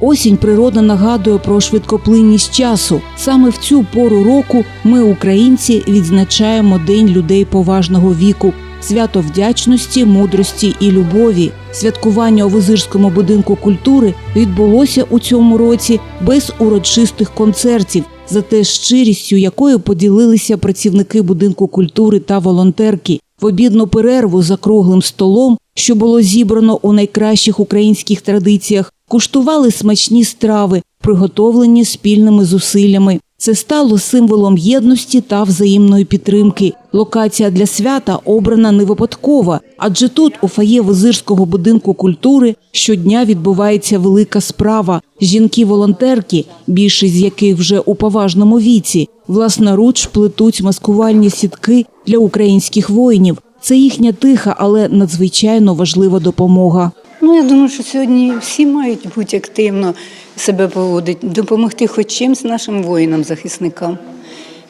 Осінь природа нагадує про швидкоплинність часу. Саме в цю пору року ми, українці, відзначаємо День людей поважного віку. Свято вдячності, мудрості і любові. Святкування у Визирському будинку культури відбулося у цьому році без урочистих концертів, зате щирістю, якою поділилися працівники будинку культури та волонтерки. В обідну перерву за круглим столом, що було зібрано у найкращих українських традиціях, куштували смачні страви, приготовлені спільними зусиллями. Це стало символом єдності та взаємної підтримки. Локація для свята обрана не випадково, адже тут, у фоє Визирського будинку культури, щодня відбувається велика справа. Жінки-волонтерки, більшість з яких вже у поважному віці, власноруч плетуть маскувальні сітки для українських воїнів. Це їхня тиха, але надзвичайно важлива допомога. Ну, я думаю, що сьогодні всі мають бути активно себе поводити, допомогти хоч чимсь нашим воїнам-захисникам.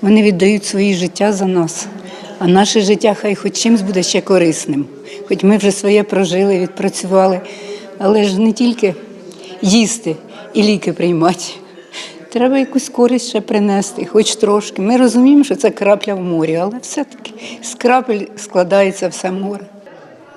Вони віддають свої життя за нас, а наше життя хай хоч чимсь буде ще корисним. Хоч ми вже своє прожили, відпрацювали, але ж не тільки їсти і ліки приймати. Треба якусь користь ще принести, хоч трошки. Ми розуміємо, що це крапля в морі, але все-таки з крапель складається все море.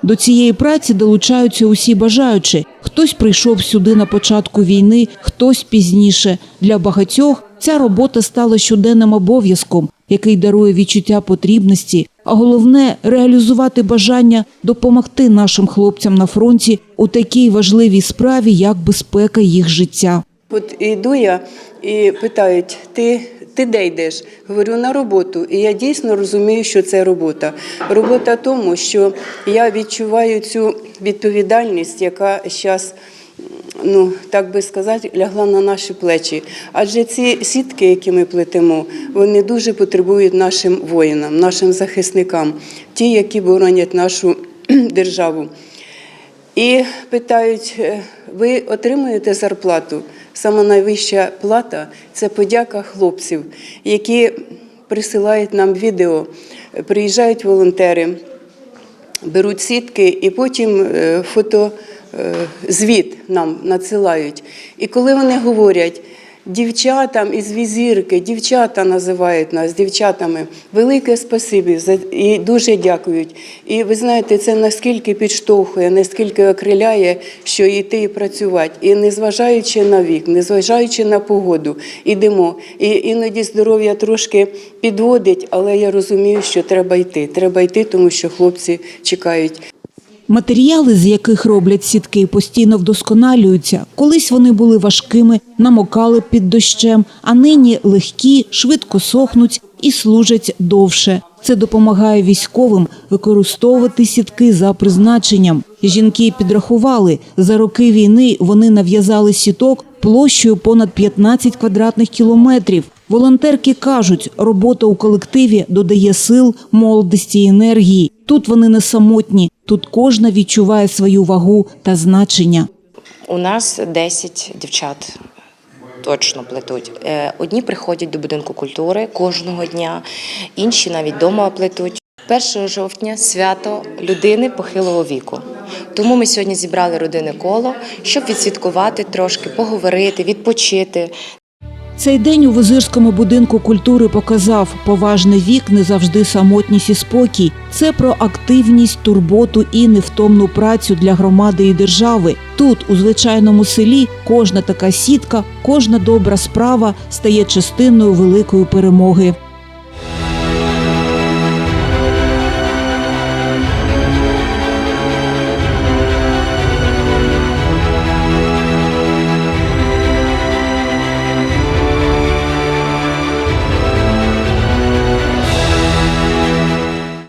До цієї праці долучаються усі бажаючі. Хтось прийшов сюди на початку війни, хтось пізніше. Для багатьох ця робота стала щоденним обов'язком, який дарує відчуття потрібності, а головне реалізувати бажання допомогти нашим хлопцям на фронті у такій важливій справі, як безпека їх життя. От іду я і питають, ти, ти де йдеш? Говорю, на роботу. І я дійсно розумію, що це робота. Робота тому, що я відчуваю цю відповідальність, яка зараз, ну так би сказати, лягла на наші плечі. Адже ці сітки, які ми плетемо, вони дуже потребують нашим воїнам, нашим захисникам, ті, які боронять нашу державу. І питають, «Е, ви отримуєте зарплату? Сама найвища плата це подяка хлопців, які присилають нам відео, приїжджають волонтери, беруть сітки і потім фотозвіт фото е, нам надсилають. І коли вони говорять, дівчатам із візірки, дівчата називають нас дівчатами, велике спасибі за- і дуже дякують. І ви знаєте, це наскільки підштовхує, наскільки окриляє, що йти і працювати. І незважаючи на вік, незважаючи на погоду, ідемо. І іноді здоров'я трошки підводить, але я розумію, що треба йти. Треба йти, тому що хлопці чекають. Матеріали, з яких роблять сітки, постійно вдосконалюються. Колись вони були важкими, намокали під дощем, а нині легкі, швидко сохнуть і служать довше. Це допомагає військовим використовувати сітки за призначенням. Жінки підрахували, за роки війни вони нав'язали сіток площею понад 15 квадратних кілометрів. Волонтерки кажуть, робота у колективі додає сил, молодості енергії. Тут вони не самотні, тут кожна відчуває свою вагу та значення. У нас 10 дівчат точно плетуть. Е, Одні приходять до будинку культури кожного дня, інші навіть вдома плетуть. 1 жовтня свято людини похилого віку. Тому ми сьогодні зібрали родинне коло, щоб відсвяткувати трошки, поговорити, відпочити. Цей день у Визирському будинку культури показав поважний вік, не завжди самотність і спокій. Це про активність, турботу і невтомну працю для громади і держави. Тут, у звичайному селі, кожна така сітка, кожна добра справа стає частиною великої перемоги.